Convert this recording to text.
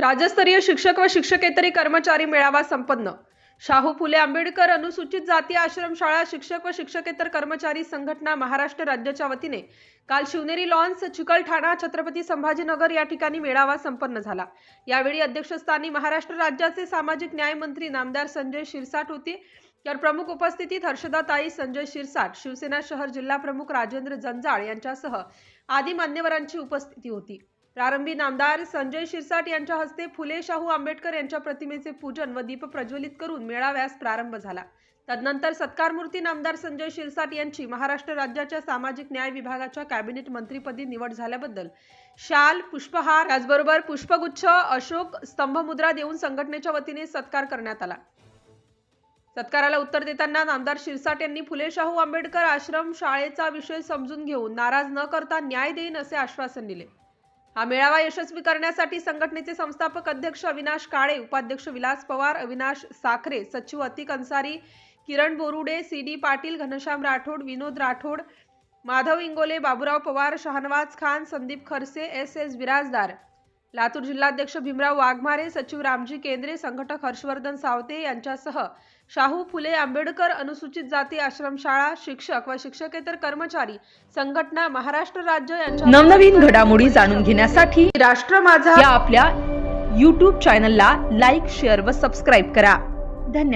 राज्यस्तरीय शिक्षक व शिक्षकेतरी कर्मचारी मेळावा संपन्न. शाहू फुले आंबेडकर अनुसूचित जाती आश्रमशाळा शिक्षक व शिक्षकेतर कर्मचारी संघटना महाराष्ट्र राज्याच्या वतीने काल शिवनेरी लॉन्स चिकलठाणा छत्रपती संभाजीनगर या ठिकाणी मेळावा संपन्न झाला. यावेळी अध्यक्षस्थानी महाराष्ट्र राज्याचे सामाजिक न्याय मंत्री नामदार संजय शिरसाट होते. तर प्रमुख उपस्थितीत हर्षदाताई संजय शिरसाट शिवसेना शहर जिल्हा प्रमुख राजेंद्र जंजाळ यांच्यासह आदी मान्यवरांची उपस्थिती होती. प्रारंभी नामदार संजय शिरसाट यांच्या हस्ते फुले शाहू आंबेडकर यांच्या प्रतिमेचे पूजन व दीप प्रज्वलित करून मेळाव्यास प्रारंभ झाला. तदनंतर सत्कारमूर्ती नामदार संजय शिरसाट यांची महाराष्ट्र राज्याच्या सामाजिक न्याय विभागाच्या कॅबिनेट मंत्रीपदी निवड झाल्याबद्दल शाल पुष्पहार त्याचबरोबर पुष्पगुच्छ अशोक स्तंभमुद्रा देऊन संघटनेच्या वतीने सत्कार करण्यात आला. सत्काराला उत्तर देताना नामदार शिरसाट यांनी फुले शाहू आंबेडकर आश्रम शाळेचा विषय समजून घेऊन नाराज न करता न्याय देईन असे आश्वासन दिले. हा मेळावा यशस्वी करण्यासाठी संघटनेचे संस्थापक अध्यक्ष अविनाश काळे उपाध्यक्ष विलास पवार अविनाश साखरे सचिव Atik Ansari Kiran Borude C D Patil Ghanshyam Rathod Vinod Rathod Madhav Ingole Baburao Pawar Shahnawaz Khan Sandeep Kharse S S Biradar Latur जिल्हाध्यक्ष भीमराव वाघमारे सचिव रामजी केंद्रे संघटक हर्षवर्धन सावते यांच्यासह शाहू फुले आंबेडकर अनुसूचित जाती आश्रमशाळा शिक्षक व शिक्षकेतर कर्मचारी संघटना महाराष्ट्र राज्य यांच्या नवनवीन घडामोडी जाणून घेण्यासाठी राष्ट्र माझा या आपल्या यूट्यूब चॅनलला लाईक शेअर व सबस्क्राईब करा. धन्यवाद.